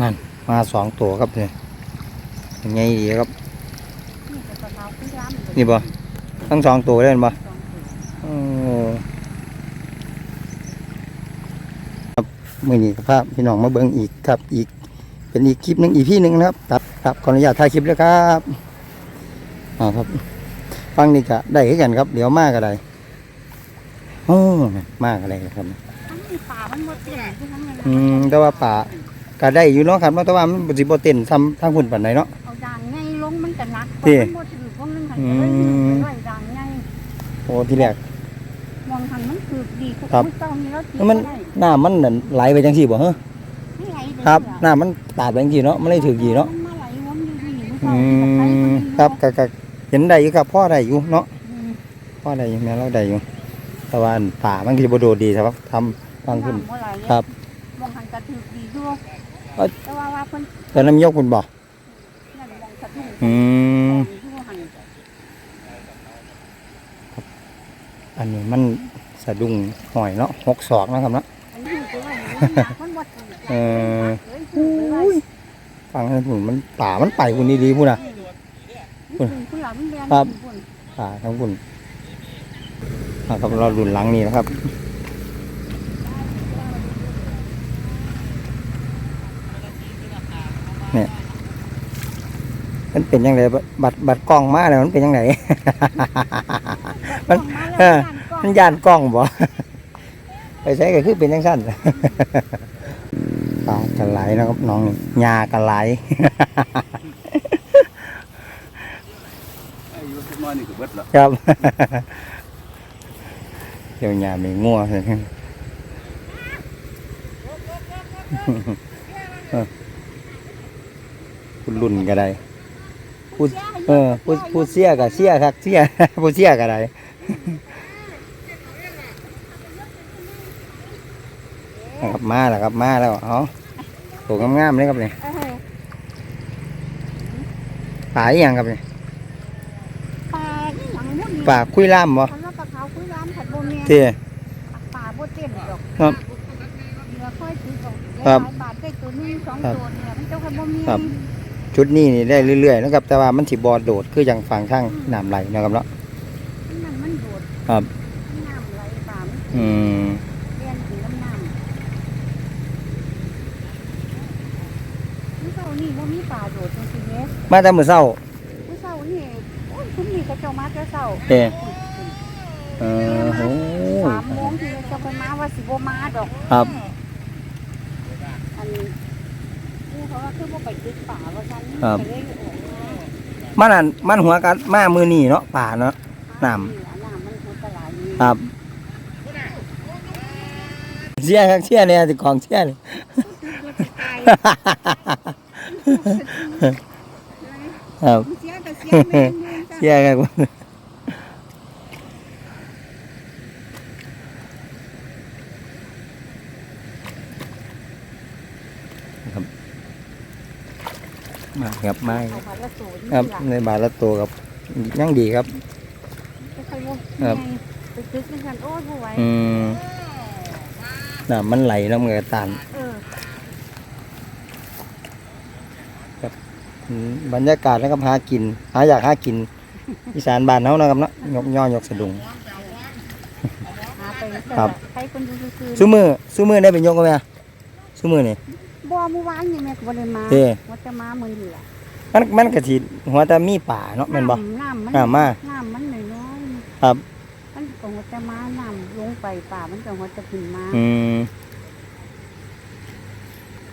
นั่น มาสองตัวครับเนี่ยยังไงดีครับ นี่ก็ปลาขาวขึ้นล้ำนี่บ่ทั้งสองตัวเล่นบ่สองตัวโอ้ครับมื่อนี้ครับพี่น้องมาเบิ่งอีกครับอีก เป็นอีกคลิปหนึ่งอีพี่หนึ่งนะครับครับครับขออนุญาตถ่ายคลิปแล้วครับอ่าครับ ฟังนี่ก็ได้คือกันครับ เดี๋ยวมากก็ได้โอ้มากอะไรครับทั้งนี้ป่ามันหมดเตี้ยที่ทั้งนั้นอืมแต่ว่าป่า ก็ได้อยู่เนาะครับเนาะแต่ว่ามันบ่สิบ่เต้นทำทางพุ่นปานใดเนาะ เอาด่างไงลงมันก็หนักที่มันหมดอยู่พวกนึงหันก็เลยอืม ไว้ด่างไงโอ้ที่แรก มองหันมันคือดีครับ เจ้านี่แล้วตีแล้วมันได้น้ามันนั่นไหลไปจังซี่บ่ฮะไม่ไหลเลยครับอะน้ามันตาดไปจังซี่เนาะมันเลยถึกยีเนาะมันมาไหลวนอยู่นี่มันอืเข้าไปมมันครับก็ก็เห็นได้อยู่ครับพ่อได้อยู่เนาะอืมพ่อได้อยู่แม่เราได้อยู่ แต่ว่าป่ามันก็สิบ่โดดดีครับทำทางขึ้นน้ำบ่ไหลเลยครับ มองหันกระถือดีด้วยเอ้ย แต่ว่าว่าเพิ่นแต่น้ำยกคุณบ่นั่นมองสะดุ้งอืมอยู่หันอันนี้มันสะดุ้งหอยเนาะหกศอกเนาะครับเนาะ อันนี้คือว่ามันหนักมันบ่ถือเออเอ้ยถือไปไว้ฟังให้พุ่นมันป่ามันไปพุ่นดีๆพุ่นน่ะคุณคุณหลับมันแดงครับคุณป่าทั้งพุ่นอ่าครับเราดุนหลังนี่นะครับ เนี่ยมันเป็นยังไงบัตรบัตรกล้องมาแล้วมันเป็นยังไง มันเออมันย่านกล้องบ่ไปใช้ก็คือเป็นยังสั้นปลากระไหลนะครับน้องนี่ยากระไหลอายุสักหน้อยนี่ก็เบิดละครับเดี๋ยวยามีงัวเลย เออพูดรุ่นก็ได้พูดเออพูดพูดเสียกับเสียครับเสียพูดเสียก็ได้ครับมาแล้วครับมาแล้วเอาตัวงามๆเลยครับเนี่ยเออปลาอหย่างครับเนี่ยปลาที่หลังมุ่นปลาคุยล่ามบ่คันว่าปลาขาวคุยร้านผัดโบเมียนเที่ปลาโบเต็มดอกครับเหลือค่อยถือดอกครับหลายบาทได้ตัวหนึงสองครับตัวเนี่ยมันเจ้าคันโบเมี ยนครับชุดนี้นี่ได้เรื่อยๆนะครับ แต่ว่ามันสิบอโดดคืออย่างฝั่งข้างน้ำไหลนะครับเนาะนั่นมันโดดครับน้ำไหลปลามันอืมเลียนถึงน้ำน้ำนี่เจ้านี่ว่ามีปลาโดดจริงๆเนี่ยมาแต่มื้อเช้าผู้เศร้านี่โอ้ยคุณนี่ก็เจ้ามาแต่เศร้าเด้เออโหสามโมงที่จะไปมาว่าสิบมาดอกครับอัน นี้นี่เขาว่าคือว่าไปยึดป่าว่าฉันครับไปเลยออกมามันอันมันหัวกันมามือนี่เนาะป่าเนาะ น้ำ น้ำมันหัวตลาดนี่ครับเสียครับเสียเนี่ยสิของเสียเลย ตาย ครับ เสียแต่เสียแม่งเงินจ้ะเสียครับครับ มาครับมาเอาผัดละสูตรครับนี่ล่ะในบาทละตัวครับยังดีครับไม่ค่อยว่าครับไงไปตึกด้วยกันโอ้ยผู้ไหวอืมน้ำมันไหลน้ำเงยตานเอออืมบรรยากาศแล้วก็หากิน หาอยากหากินอีสานบ้านเฮานะครับเนาะยกย่อยกสะดุงหาไปครับใครคนดูซื่อซุมือซุมือได้เป็นยกกันไหมซุมือนี่ๆ บ่เมื่อวานนี่แม่ก็บ่ได้มาเด้ ว่าจะมามื้อนี้ล่ะมันมันกะทิหัวแต่มีป่าเนาะแม่นบ่ น้ำมันน้ำมาน้ำมันน้อยๆครับ มันก็หัวจะมาน้ำลงไปป่ามันก็หัวจะขึ้นมาอืม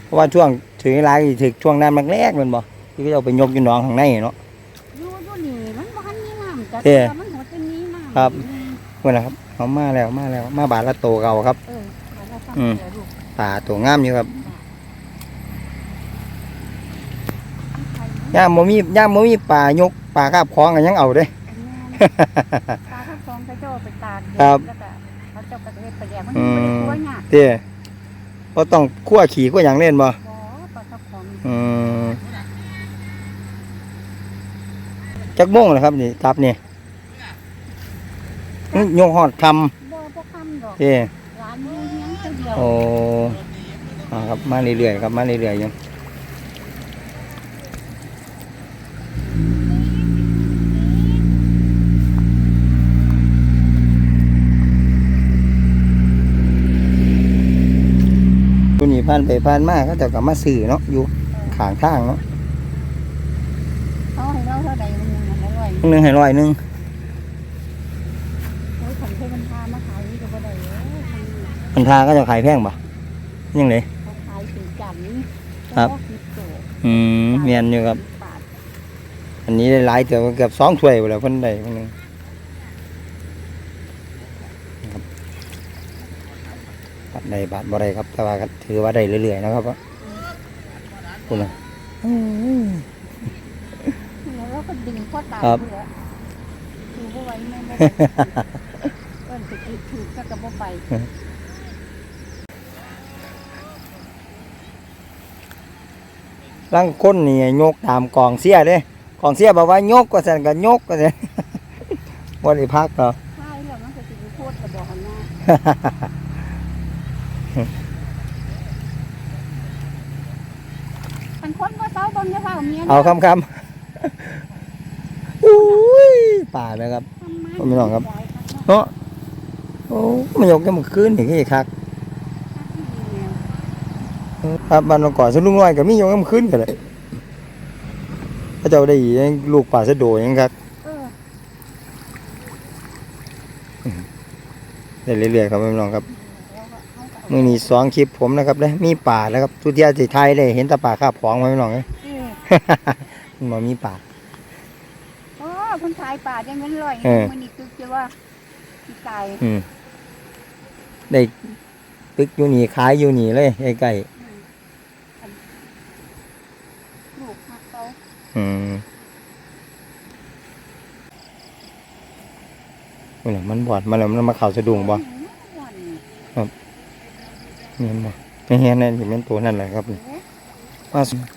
เพราะว่าช่วงถึงเวลาที่ถึงช่วงนั้นมันแรกแมันบ่ที่เขาเอาไปยกอยู่หนองข้างในเนาะ อยู่อยู่นี่มันบ่ทันมีน้ำจัดเด้แต่มันหัวจะมีน้ำครับอืมเมื่อนะครับเอามาแล้วมาแล้วมาบาทละโตเก่าครับ เออเอาละครับอืม เดี๋ยวลูกป่าตัวงามอยู่ครับ ใคร ย่ามโมมีย่ามโมมีป่ายกป่าคาบคล้องกันยังเอาเด้ตาทั้งสองเขาเจ้าไปตากแดดครับ แล้วก็เขาเจ้าก็เฮ็ดไปแดกมันอืบ่มได้ตัวหยากเด้บ่ต้องคั่วขี่คั่วหยังเล่นบ่บ่ปลาทับของอืมจักโมงแล้วครับนี่จับนี่อื้อยกฮอดคำบ่บ่คำดอกเด้ร้านอยู่เฮียงคนเดียวโอ้อ่าครับมาเรื่อยๆครับมาเรื่อยๆอยู่ผ่านไปผ่านมาเขาเจะก็มาซื้อเนาะอยู่ข้างทางเนาะเขาให้เราเท่าใดมันยังมันอร่อยหนึงให้ร้อยหนึงโอ้ยขันเทมันพามาขายนี่ก็บ่ได้เอ้ยมันมันทาก็จะขายแพงบ่ยังไงเขาขายถึงจันทร์ครับก็สิบโตอืมเมียนอยู่ครับ บาท อันนี้ได้หลายเกือบเกือบสองถ้วยไปแล้วเพิ่นได้เพิ่นนึงครับ บาทใดบาทบ่ได้ครับแต่ว่าก็ถือว่าได้เรื่อยๆนะครับคุณน่ะแล้วเราก็ดึงข้อตายครับเพื่อคือบ่ไหว้แม่บ่เอิ้นสิกินถูกก็กระบ่ไปลังคนนี่ยกตามกองเสียเด้กองเสียบอกว่ายกก็สั่นก็ยกก็สั่นบ่ได้พักเนาะใช่แล้วมันก็สิไปโคตรกระบอกหันหน้าคัน คนบ่เซาบ่จะเฝ้าเมียเอาคำคำอุ้ยป่าเลยครับผมไม่ลองครับเนาะโอ้มันยกยังมันขึ้นอย่างนี้ครับครับบ้านเราก่อนสลุงน้อยก็มียกยังมันขึ้นกันเลยพระเจ้าได้ยังลูกป่าสะโดยังครับเออได้เรื่อยๆครับพี่น้องครับแล้วก็เขาก็เอามือนี้สองคลิปผมนะครับเลยมีป่าแล้วครับทุกที่จะไทยได้เห็นแตาป่าข้าบของมาพี่น้องเลยเออ มันบ่มีป่าโอ้คนขายป่าจังเงินลอยเออ มันนี่ตึกจะว่าสิตายอืมได้ตึกอยู่นี่ขายอยู่นี่เลยใกล้ลูกหักเขาๆอืมนี่แหละมันบอดมาแล้วมันมาเข่าสะดุ้งบ่ ม่วนเห็นบ่ไม่เห็นนั่นที่เป็นตัวนั่นแหละครับนี่เอ๊ะว่าสขาวคุยลาม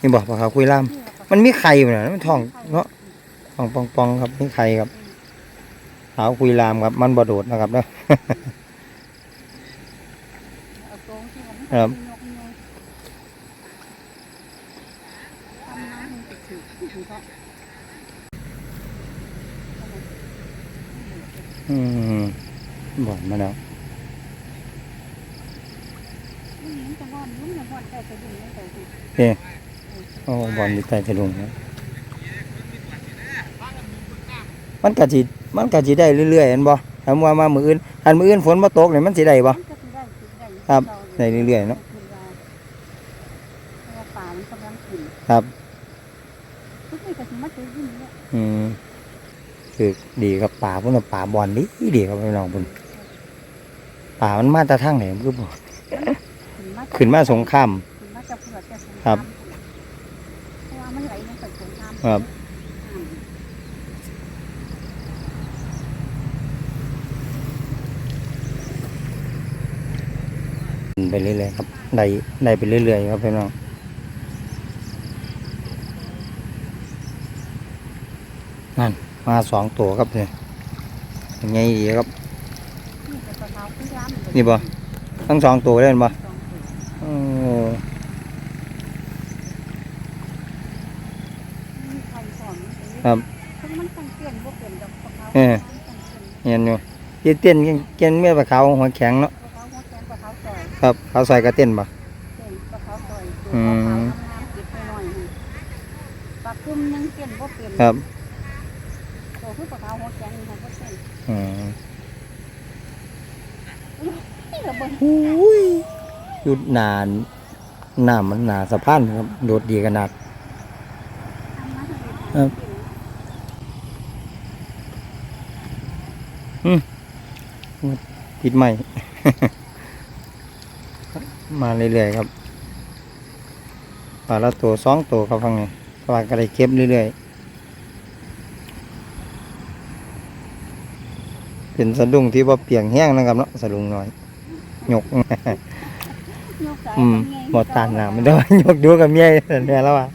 นี่บอกปลาขาวคุยล่ามนี่แหละมันมีไข่อยู่นะมันท้องเนาะท้องปองปองๆครับมีไข่ครับขาวคุยลามครับ มันบ่โดดนะครับเนาะเอาตรงที่มันครับยกนิ้วทำน้ำมันจะถือถือ เอืมบ่อโอ้บอนอยู่ใต้ทะลุงนะมันกะจิมันกะจิได้เรื่อยๆเห็นบ่ถามว่ามามืออื่นอันมืออื่นฝนมาตกเนี่ยมันสิได้บ่ครับได้เรื่อยๆเนาะครับอืมคือดีครับป่าพุ่นน่ะป่าบอลดีดีครับพี่น้องพุ่นป่ามันมาตาทางไหนมันคือบ่ ขึ้นมาขึ้นมาสงครามขึ้นมาจะเผื่อจะสงครับเพราะว่ามันไหลลงไปสงครามครับอืมไปเรื่อยๆครับได้ได้ไปเรื่อยๆครับพี่น้องนั่นมาสองตัวครับเนี่ยยังไงดีครับ นี่ก็ปลาขาวคุยลามนี่บ่ทั้งสองตัวเล่นบ่ส องตัวโอ้มีไข่สอนครับเพราะมันต้องเปลี่ยนบ่เปลี่ยนดอกปลาขาวเออเห็นอยู่เต้นเต้นเต้นเมื่อปลาขาวหัวแข็งเนาะปลาขาวหัวแกงปลาขาวซอยครับเขาใส่กระเต้นบ่เปลี่ยนปลาขาวซอยตัวอืขาวมขาวงามๆติดไปหน่อยหนึ่งปลาคุ้มยังเปลี่ยนบ่เปลี่ยนครับตัวคือปลาขาวหัวแกงนี่ค่ะบ่เปลี่ยนอืมนี่ก็เบิ่งอุ้ยหยุดนาน น้ำมันหนาสะพานครับ โดดดีขนาดทำมาให้ครับติดใหม่ มาเรื่อยๆครับปลาละตัวสองตัวครับฟังนี่ปลาก็ได้เก็บเรื่อยๆ เป็นสะดุ้งที่ว่าเปียงแห้งนะครับเนาะสะดุ้งน้อยยกยก อืมเป็นไงหมดตานน้ำมันได้ยกดูกับเมียเนี่ยแล้วอะ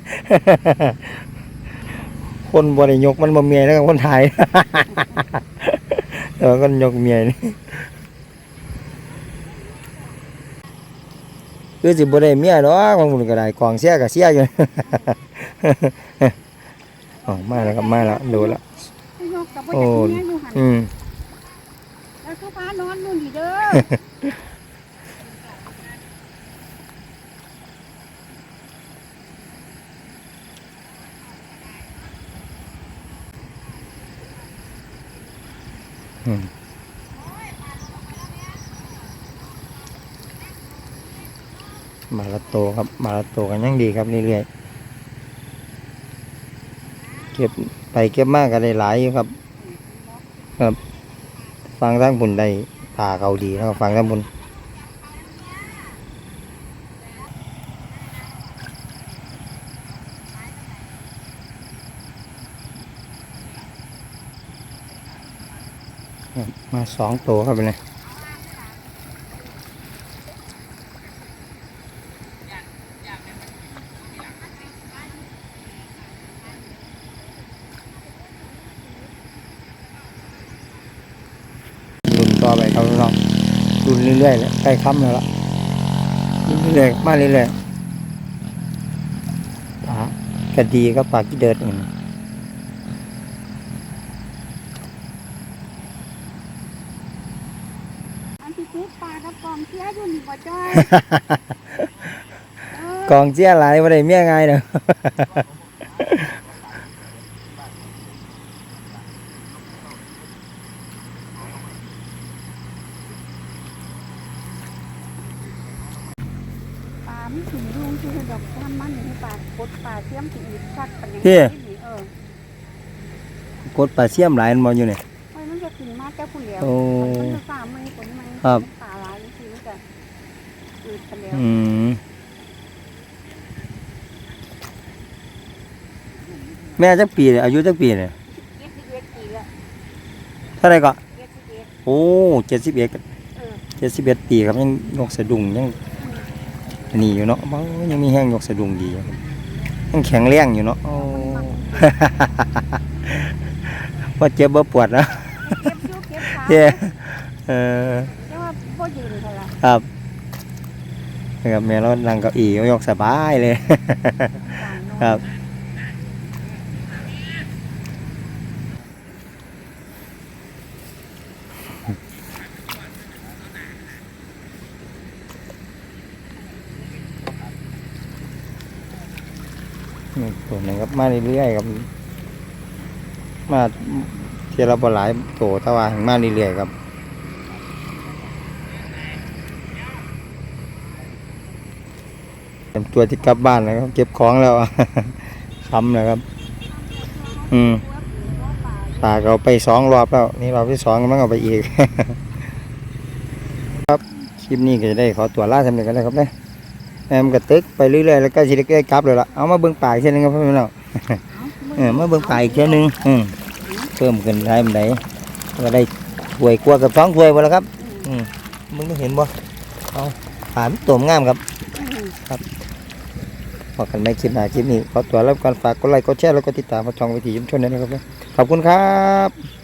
คนบริยกมันบ่เมียแล้วกับคนไทยแต่ว่าคนยกเมียนี่คือสิบ่ได้เมียดอกของมันก็ได้กองเสียก็เสียอยู่อ๋อมาแล้วครับมาแล้วดูแล้วยกกับบ่โอ้จักเมียอยู่หั่นอืมแล้วคือพานอนนู่นนี่เด้อ มาละโตครับ มาละโตกันยังดีครับเรื่อยๆเก็บไปเก็บมากกันได้หลายอยู่ครับ ครับ ฟังทั้งบุญได้ป่าเขาดีแล้วฟังทั้งบุญ มาสองตัวครับไปเลยรุ่นต่อไปครับน้องรุ่นเรื่อยๆแล้วใกล้ค่ำแล้วล่ะรุ่นเรื่อยๆมาเรื่อยๆปลากระดีก็ปลากี่เดิดอืมอันที่ติดป่ากับกองเสียอยู่ นี่บ่จ้อยเออกองเจี๊ยหลายว่าได้เมียง่ายเด้อปลาไม่ถึงลุงคือดอกทำมันนี่ปลากดปลาเสียมสิอีกชัดปานนี้เออกดปลาเสี่ยมหลายมันบ่อยู่นี่เฮ้ยมันจะถึงมาเจ้าผู้เหลียวโอ้มันจะสามมือคนมันครับ ปลาหลายทีมันจะ อืดไปแล้วอืมแม่จักปีเลยอายุจักปีเลยเจ็ดสิบเอ็ดปีละเท่าไหรก็ เจ็ดสิบเอ็ดโอ้เจ็ดสิบเอ็ดเออเจ็ดสิบเอ็ดปีครับยังยกสะดุ้งยังอันนี่อยู่เนาะเบ้ายังมีแห้งยกสะดุ้งดีอยู่ครับยังแข็งแรงอยู่เนาะโอ้ ว่าเจ็บบ่ปวดนะเก็บชูเก็บขาเย้เออแต่ว่าพ่อยืนเท่าไหร่ครับ นะครับแม่เรานั่งเก้าอี้ยกสบายเลย ครับนี่ตัวหนึงครับมาเรื่อยๆครับ มาเที่ยวเราบ่หลายโตแต่ว่ามาเรื่อยๆครับ เตรียมตัวที่กลับบ้านแล้วครับ เก็บของแล้วช้ำแล้วครับ อืมตากเอาไปสองรอบแล้ว นี่รอบที่สองกำลังเอาไปอีก ครับคลิปนี้ก็จะได้ขอตัวลาสำเร็จกันแล้วครับเนี่ยแอมกระตึกไปเรื่อยๆแล้วก็สิได้กลับเลยล่ะเอามาเบิ่งป่าอีกเช่นนึงครับพี่น้องเออมาเบิ่งป่าอีกเช่นนึงอืมเพิ่มขึ้นได้มันไหนก็ได้ถ้วยกลัวากับสองถ้วยหมดแล้วครับ อืมมึงได้เห็นบ่เอาป่านตัวงามครับ พอกันไม่คลิปหน้าคลิปนี้ขอตัวแล้วกันฝากกดไลค์กดแชร์แล้วก็ติดตามมาช่องวิถีชุมชนด้วยนะครับขอบคุณครับ